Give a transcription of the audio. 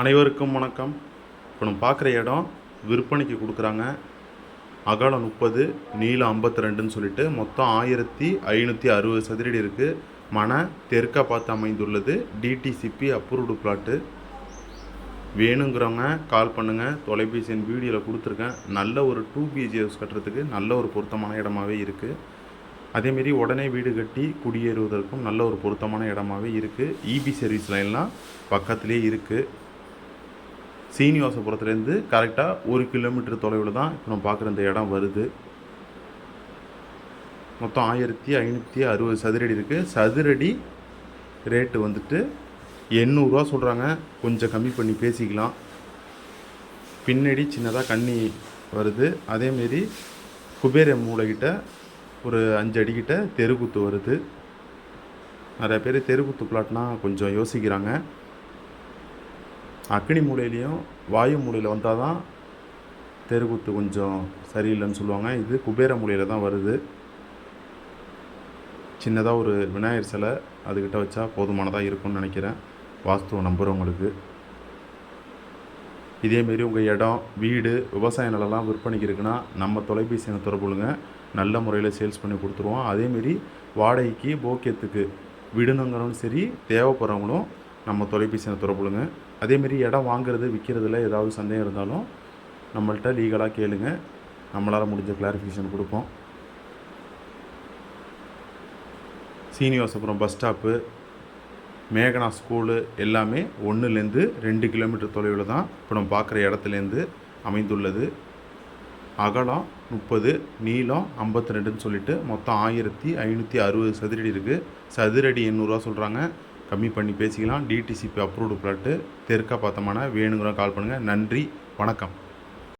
அனைவருக்கும் வணக்கம். இப்போ நம்ம பார்க்குற இடம் விற்பனைக்கு கொடுக்குறாங்க. அகலம் முப்பது நீளம் ஐம்பத்தி ரெண்டுன்னு சொல்லிட்டு மொத்தம் ஆயிரத்தி ஐநூற்றி அறுபது சதுரடி இருக்குது மன தெற்கா பார்த்து அமைந்துள்ளது. டிடிசிபி அப்ரூவ்டு பிளாட்டு வேணுங்கிறவங்க கால் பண்ணுங்கள் தொலைபேசி என் வீடியோவில் கொடுத்துருக்கேன். நல்ல ஒரு டூ பிஹெச்கே ஹவுஸ் கட்டுறதுக்கு நல்ல ஒரு பொருத்தமான இடமாவே இருக்குது அதேமாரி உடனே வீடு கட்டி குடியேறுவதற்கும் நல்ல ஒரு பொருத்தமான இடமாவே இருக்குது இபி சர்வீஸ் லைன்லாம் பக்கத்துலேயே இருக்குது சீனிவாசபுரத்துலேருந்து கரெக்டாக ஒரு கிலோமீட்டர் தொலைவில் தான் இப்போ நம்ம பார்க்குற இந்த இடம் வருது. மொத்தம் ஆயிரத்தி ஐநூற்றி அறுபது சதுரடி இருக்குது சதுரடி ரேட்டு வந்துட்டு எண்ணூறுரூவா சொல்கிறாங்க கொஞ்சம் கம்மி பண்ணி பேசிக்கலாம். பின்னாடி சின்னதாக கண்ணி வருது. அதேமாரி குபேர மூளைகிட்ட ஒரு அஞ்சு அடிக்கிட்ட தெருக்குத்து வருது. நிறைய பேர் தெருக்குத்து பிளாட்னா கொஞ்சம் யோசிக்கிறாங்க. அக்னி மூலையிலையும் வாயு மூலையில் வந்தால் தான் தெருக்கூத்து கொஞ்சம் சரியில்லைன்னு சொல்லுவாங்க. இது குபேர மூலையில் தான் வருது. சின்னதாக ஒரு விநாயகர் சிலை அதுக்கிட்ட வச்சா போதுமானதாக இருக்கும்னு நினைக்கிறேன். வாஸ்துவை நம்புகிறவங்களுக்கு இதேமாரி உங்கள் இடம் வீடு விவசாய நிலம்லாம் விற்பனைக்கு இருக்குன்னா நம்ம தொலைபேசி எண்ணை தொடர்புலுங்க நல்ல முறையில் சேல்ஸ் பண்ணி கொடுத்துருவோம். அதேமாரி வாடகைக்கு போக்கியத்துக்கு விடணுங்கிறவங்களும் சரி தேவைப்படுறவங்களும் நம்ம தொலைபேசி தொடர்புடுங்க. தொடர்புலுங்க அதேமாரி இடம் வாங்குறது விற்கிறதுல ஏதாவது சந்தேகம் இருந்தாலும் நம்மள்கிட்ட லீகலாக கேளுங்க. நம்மளால் முடிஞ்ச கிளாரிஃபிகேஷன் கொடுப்போம். சீனிவாசபுரம் பஸ் ஸ்டாப்பு மேகனா ஸ்கூலு எல்லாமே ஒன்றுலேருந்து ரெண்டு கிலோமீட்டர் தொலைவில் தான் இப்போ நம்ம பார்க்குற இடத்துலேருந்து அமைந்துள்ளது. அகலம் முப்பது நீளம் ஐம்பத்தி ரெண்டுன்னு சொல்லிட்டு மொத்தம் ஆயிரத்தி ஐநூற்றி அறுபது சதுரடி இருக்குது சதுரடி எண்ணூறுரூவா சொல்கிறாங்க கம்மி பண்ணி பேசிக்கலாம். டிடிசிபி அப்ரூவ்டு பிளாட்டு தெற்கா பார்த்தோம்னா வேணுங்கிற கால் பண்ணுங்கள் நன்றி வணக்கம்.